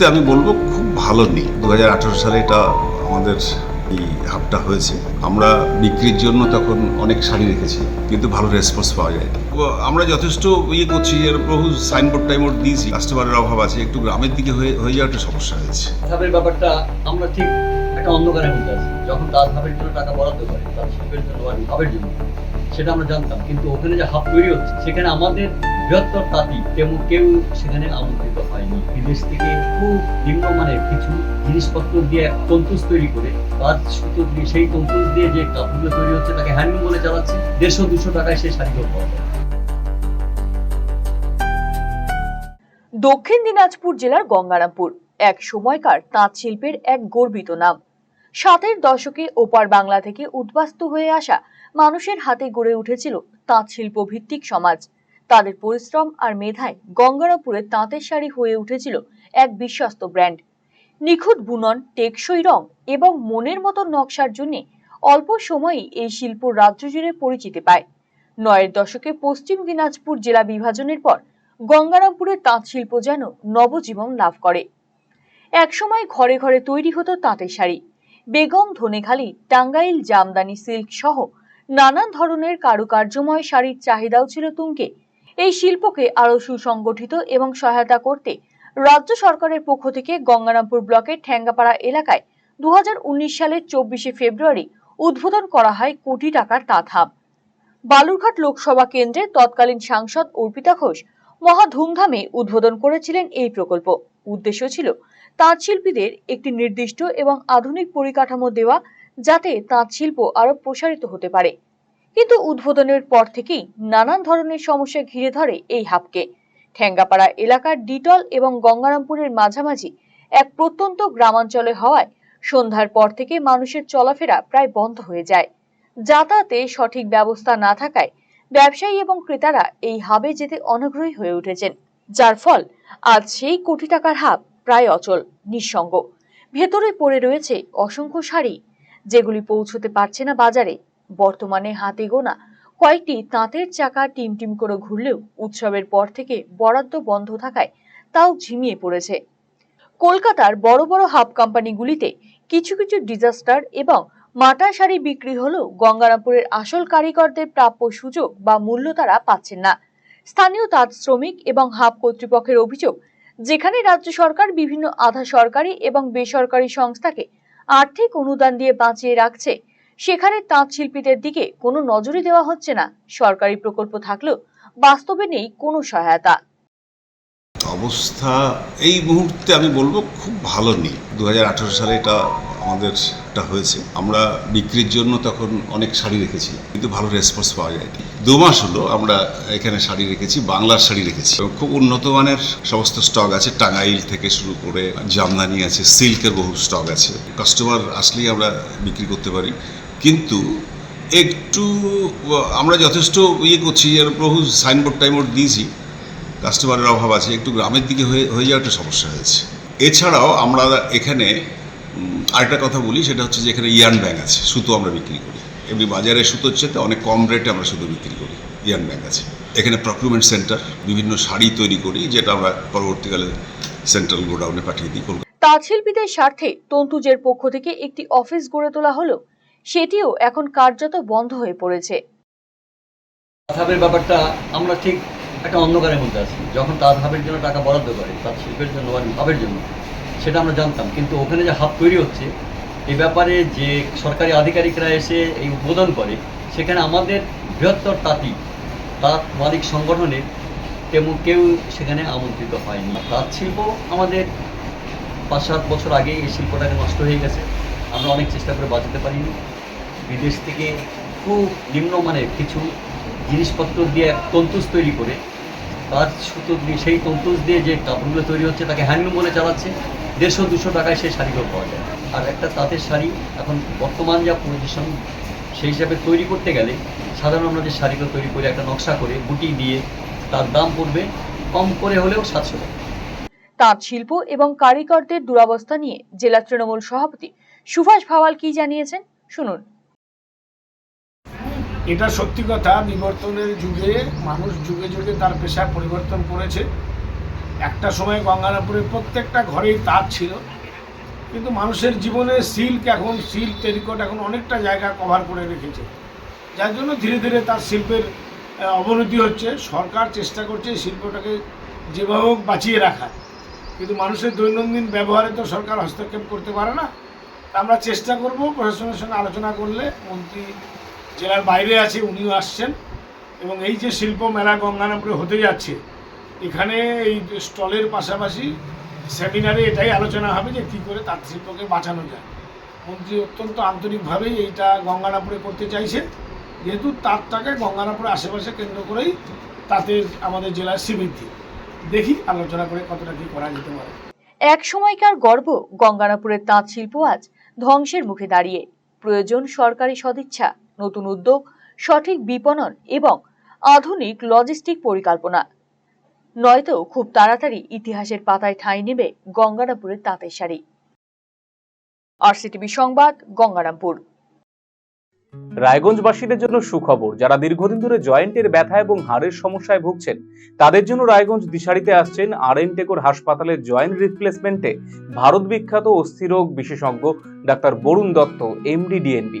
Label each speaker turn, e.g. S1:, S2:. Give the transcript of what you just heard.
S1: মুহূর্তে আমি বলব খুব ভালো নেই দু হাজার আঠেরো সালে এটা আমাদের এই হাবটা হয়েছে। আমরা বিক্রির জন্য তখন অনেক শাড়ি রেখেছি, কিন্তু ভালো রেসপন্স পাওয়া যায় আমরা যথেষ্ট ইয়ে করছি, এর বহু সাইনবোর্ড টাইমবোর্ড দিয়েছি। কাস্টমারের অভাব আছে, একটু গ্রামের দিকে হয়ে হয়ে যাওয়া একটা সমস্যা হয়েছে।
S2: ধাপের ব্যাপারটা আমরা ঠিক একটা মধ্যে আছি। যখন তার ধাপের জন্য টাকা বরাদ্দ করে, তার শিল্পের জন্য জন্য। সেটা আমরা জানতাম। কিন্তু ওখানে যে হাব তৈরি হচ্ছে, সেখানে আমাদের বৃহত্তর তাঁতি তেমন কেউ সেখানে আমন্ত্রিত হয়নি। বিদেশ থেকে খুব নিম্নমানের কিছু জিনিসপত্র দিয়ে তন্তুজ তৈরি করে তার সুতো দিয়ে, সেই তন্তুজ দিয়ে যে কাপড়গুলো তৈরি হচ্ছে, তাকে হ্যান্ডলুম বলে চালাচ্ছে, দেড়শো, দুশো টাকায় সেই শাড়িগুলো পাওয়া যায়।
S3: দক্ষিণ দিনাজপুর জেলার গঙ্গারামপুর, এক সময়কার তাঁত শিল্পের এক গর্বিত নাম। সাতের দশকে ওপার বাংলা থেকে উদ্বাস্তু হয়ে আসা মানুষের হাতে গড়ে উঠেছিল তাঁত শিল্প ভিত্তিক সমাজ। তাদের পরিশ্রম আর মেধায় গঙ্গারামপুরের তাঁতের শাড়ি হয়ে উঠেছিল এক বিশ্বস্ত ব্র্যান্ড। নিখুঁত বুনন, টেকসই রং এবং মনের মতো নকশার জন্য অল্প সময়েই এই শিল্প রাজ্য জুড়ে পরিচিতি পায়। নয়ের দশকে পশ্চিম দিনাজপুর জেলা বিভাজনের পর গঙ্গারামপুরের তাঁত শিল্প যেন নবজীবন লাভ করে। একসময় ঘরে ঘরে তৈরি হতো তাঁতের শাড়ি। বেগম, ধনেখালি, টাঙ্গাইল, জামদানি সিল্ক সহ নানান ধরনের কারুকার্যময় শাড়ির চাহিদাও ছিল তুঙ্গে। এই শিল্পকে আরও সুসংগঠিত এবং সহায়তা করতে রাজ্য সরকারের পক্ষ থেকে গঙ্গারামপুর ব্লকের ঠ্যাঙ্গাপাড়া এলাকায় দু হাজার উনিশ সালের চব্বিশে ফেব্রুয়ারি উদ্বোধন করা হয় কোটি টাকার তাঁত হাব বালুরঘাট লোকসভা কেন্দ্রের তৎকালীন সাংসদ অর্পিতা ঘোষ মহা ধুমধামে উদ্বোধন করেছিলেন এই প্রকল্প। উদ্দেশ্য ছিল তাঁত শিল্পীদের একটি নির্দিষ্ট এবং আধুনিক পরিকাঠামো দেওয়া যাতে তাঁত শিল্প আরও প্রসারিত হতে পারে। কিন্তু উদ্বোধনের পর থেকেই নানান ধরনের সমস্যা ঘিরে ধরে এই হাবকে। ঠেঙ্গাপাড়া এলাকার ডিটল এবং গঙ্গারামপুরের মাঝামাঝি এক প্রত্যন্ত গ্রামাঞ্চলে হওয়ায় সন্ধ্যার পর থেকে মানুষের চলাফেরা প্রায় বন্ধ হয়ে যায়। যাতায়াতে সঠিক ব্যবস্থা না থাকায় ব্যবসায়ী এবং ক্রেতারা এই হাবে যেতে অনগ্রহী হয়ে উঠেছেন। যার ফল আজ সেই কোটি টাকার হাব প্রায় অচল, নিঃসঙ্গ। ভেতরে পড়ে রয়েছে অসংখ্য শাড়ি, যেগুলি পৌঁছতে পারছে না বাজারে। বর্তমানে হাতে গোনা কয়েকটি তাঁতের চাকা টিমটিম করে ঘুরলেও উৎসবের পর থেকে বরাদ্দ বন্ধ থাকায় তাও ঝিমিয়ে পড়েছে। কলকাতার বড় বড় হাব কোম্পানিগুলিতে কিছু কিছু ডিজাস্টার এবং মাটা শাড়ি বিক্রি হলেও গঙ্গারামপুরের আসল কারিগরদের প্রাপ্য সুযোগ বা মূল্য তারা পাচ্ছেন না। স্থানীয় তাঁত শ্রমিক এবং হাব কর্তৃপক্ষের অভিযোগ যেখানে রাজ্য সরকার বিভিন্ন আধা সরকারি এবং বেসরকারি সংস্থাকে আর্থিক অনুদান দিয়ে বাঁচিয়ে রাখছে, সেখানে তাঁত শিল্পীদের দিকে কোনো নজরই দেওয়া হচ্ছে না। সরকারি প্রকল্প থাকলেও বাস্তবে নেই কোনো সহায়তা।
S1: অবস্থা এই মুহূর্তে আমি বলব খুব ভালো নেই। দু হাজার আঠারো সালে এটা আমাদের এটা হয়েছে। আমরা বিক্রির জন্য তখন অনেক শাড়ি রেখেছি, কিন্তু ভালো রেসপন্স পাওয়া যায়নি। দু মাস হলো আমরা এখানে শাড়ি রেখেছি, বাংলার শাড়ি রেখেছি। খুব উন্নত মানের সমস্ত স্টক আছে। টাঙ্গাইল থেকে শুরু করে জামদানি আছে, সিল্কের বহু স্টক আছে। কাস্টমার আসলেই আমরা বিক্রি করতে পারি। কিন্তু একটু, আমরা যথেষ্ট ইয়ে করছি এর বহু সাইনবোর্ড টাইনবোর্ড দিয়েছি কাস্টমারের অভাব আছে। একটু গ্রামের দিকে হয়ে হয়ে যাওয়া একটা সমস্যা হয়েছে। এছাড়াও আমরা এখানে আরেকটা কথা বলি, সেটা হচ্ছে যে এখানে ইয়ান ব্যাংক আছে, সুতো আমরা বিক্রি করি। এমনি বাজারে সুতোর চেয়ে অনেক কম রেটে আমরা সুতো বিক্রি করি ইয়ান ব্যাংক আছে। এখানে প্রকিউরমেন্ট সেন্টার বিভিন্ন শাড়ি তৈরি করি যেটা আমরা পরবর্তীকালে সেন্ট্রাল গোডাউনে পাঠিয়ে দিই কলকাতা।
S3: তাঁত শিল্পীদের স্বার্থে তন্তুজের পক্ষ থেকে একটি অফিস গড়ে তোলা হলো সেটিও এখন কার্যত বন্ধ হয়ে পড়েছে।
S2: ধাপের ব্যাপারটা আমরা ঠিক একটা অন্ধকারের মধ্যে আছি। যখন ধাপের জন্য টাকা বরাদ্দ করে তার শিল্পের জন্য ধাপের জন্য সেটা আমরা জানতাম। কিন্তু ওখানে যে হাব তৈরি হচ্ছে এই ব্যাপারে যে সরকারি আধিকারিকরা এসে এই উদ্বোধন করে, সেখানে আমাদের বৃহত্তর তাঁতি, তাঁত মালিক সংগঠনের তেমন কেউ সেখানে আমন্ত্রিত হয়নি। তাঁত শিল্প আমাদের পাঁচ সাত বছর আগে এই শিল্পটাকে নষ্ট হয়ে গেছে। আমরা অনেক চেষ্টা করে বাঁচাতে পারিনি। বিদেশ থেকে খুব নিম্নমানের কিছু জিনিসপত্র দিয়ে তন্তুজ তৈরি করে তার সুতো দিয়ে, সেই তন্তুজ দিয়ে যে কাপড়গুলো তৈরি হচ্ছে, তাকে হ্যান্ডলুম বলে চালাচ্ছে। দেড়শো দুশো টাকায় সেই শাড়িগুলো পাওয়া যায়। আর একটা তাঁতের শাড়ি এখন বর্তমান যা পজিশন সেই হিসাবে তৈরি করতে গেলে সাধারণ আমরা যে শাড়িগুলো তৈরি করে একটা নকশা করে বুটি দিয়ে তার দাম পড়বে কম করে হলেও সাতশো টাকা।
S3: তাঁত শিল্প এবং কারিগরদের দুরবস্থা নিয়ে জেলা তৃণমূল সভাপতি সুভাষ ভাওয়াল কি জানিয়েছেন শুনুন।
S4: এটা সত্যি কথা বিবর্তনের যুগে মানুষ যুগে যুগে তার পেশা পরিবর্তন করেছে। একটা সময় গঙ্গারামপুরের প্রত্যেকটা ঘরেই তাঁত ছিল। কিন্তু মানুষের জীবনে সিল্ক এখন সিল্ক টেরিকট এখন অনেকটা জায়গা কভার করে রেখেছে। যার জন্য ধীরে ধীরে তার শিল্পের অবনতি হচ্ছে। সরকার চেষ্টা করছে শিল্পটাকে যেভাবে হোক বাঁচিয়ে রাখা কিন্তু মানুষের দৈনন্দিন ব্যবহারে তো সরকার হস্তক্ষেপ করতে পারে না। আমরা চেষ্টা করব প্রশাসনের সঙ্গে আলোচনা করলে মন্ত্রী জেলার বাইরে আছে, উনিও আসছেন। এবং এই যে শিল্প মেলা গঙ্গারামপুরে হতে যাচ্ছে এখানে এই স্টলের পাশাপাশি সেমিনারে এটাই আলোচনা হবে যে কী করে তাঁত শিল্পকে বাঁচানো যায়। মন্ত্রী অত্যন্ত আন্তরিকভাবেই এইটা গঙ্গারামপুরে করতে চাইছে যেহেতু তাঁতটাকে গঙ্গারামপুরের আশেপাশে কেন্দ্র করেই তাঁতের আমাদের জেলার শ্রীবৃদ্ধি। দেখি আলোচনা করে কতটা কী করা যেতে পারে।
S3: এক সময়কার গর্ব গঙ্গারামপুরের তাঁত শিল্প আজ ধ্বংসের মুখে দাঁড়িয়ে। প্রয়োজন সরকারি সদিচ্ছা, নতুন উদ্যোগ, সঠিক বিপণন এবং আধুনিক লজিস্টিক পরিকল্পনা। নয়তো খুব তাড়াতাড়ি ইতিহাসের পাতায় ঠাঁই নেবে গঙ্গারামপুরের তাঁতের শাড়ি। আরসিটিভি সংবাদ, গঙ্গারামপুর।
S5: রায়গঞ্জবাসীদের জন্য সুখবর, যারা দীর্ঘদিন ধরে জয়েন্টের ব্যথা এবং হাড়ের সমস্যায় ভুগছেন, তাদের জন্য রায়গঞ্জ দিশারিতে আসছেন আর এন টেকোর হাসপাতালের জয়েন্ট রিপ্লেসমেন্টে ভারত বিখ্যাত অস্থিরোগ বিশেষজ্ঞ doctor Barun Dutta, MD DNB.